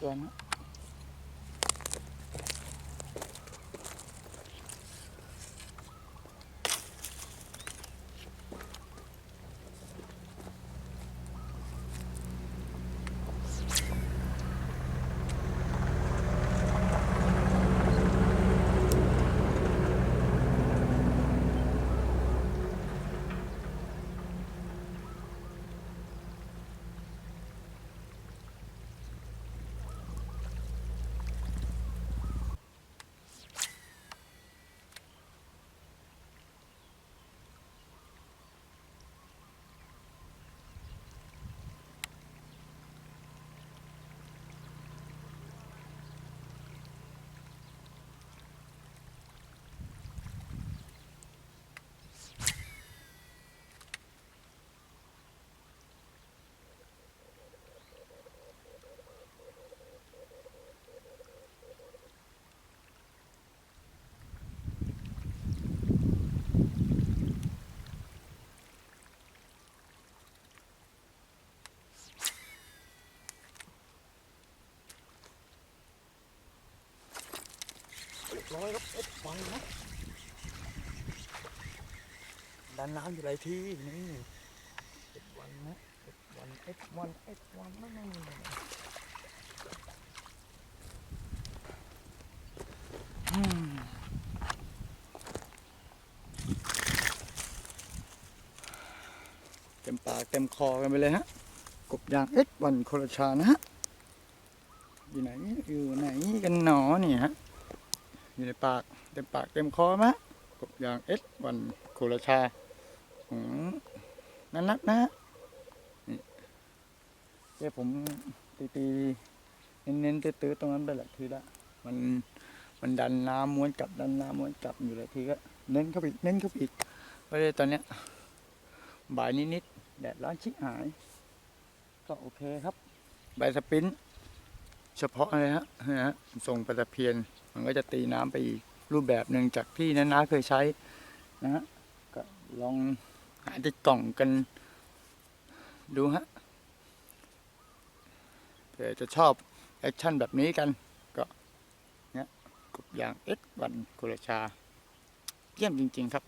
ตั ร้อยครับเอ็ดวันนะดันน้ำอยู่หลายที่นี่เอ็ดวันนะเอ็ดวันเอ็ดวันเอ็ดวันนั่นนั่นอืมเต็มปากเต็มคอกันไปเลยฮะ กบยางเอ็ดวันโคลชานะฮะอยู่ไหนอยู่ไหนกันหนอเนี่ยฮะ อยู่ในปากเต็มปากเต็มคอมะกบยางเอสวันโคราชาอืมนั่นนักนะนี่เดี๋ยวผมตีตีเน้นๆตื้อๆตรงนั้นไปแหละทีละ มันมันดันน้ำม้วนกลับดันน้ำม้วนกลับอยู่หลยทีก็เน้นเข้าไปเน้นเข้าไปอีกเพราะเลยตอนเนี้ยบ่ายนิดๆแดดร้อนชิบหาย ก็โอเคครับใบสปรินต์เฉพาะเลยฮะนะฮะส่งปลาตะเพียน มันก็จะตีน้ำไปอีกรูปแบบหนึ่งจากที่น้าๆเคยใช้นะฮะก็ลองหาติดกล่องกันดูฮะเผื่อจะชอบแอคชั่นแบบนี้กันก็เนี้ยกบยางเอ็ดวันกุลชา เยี่ยมจริง ๆ ครับ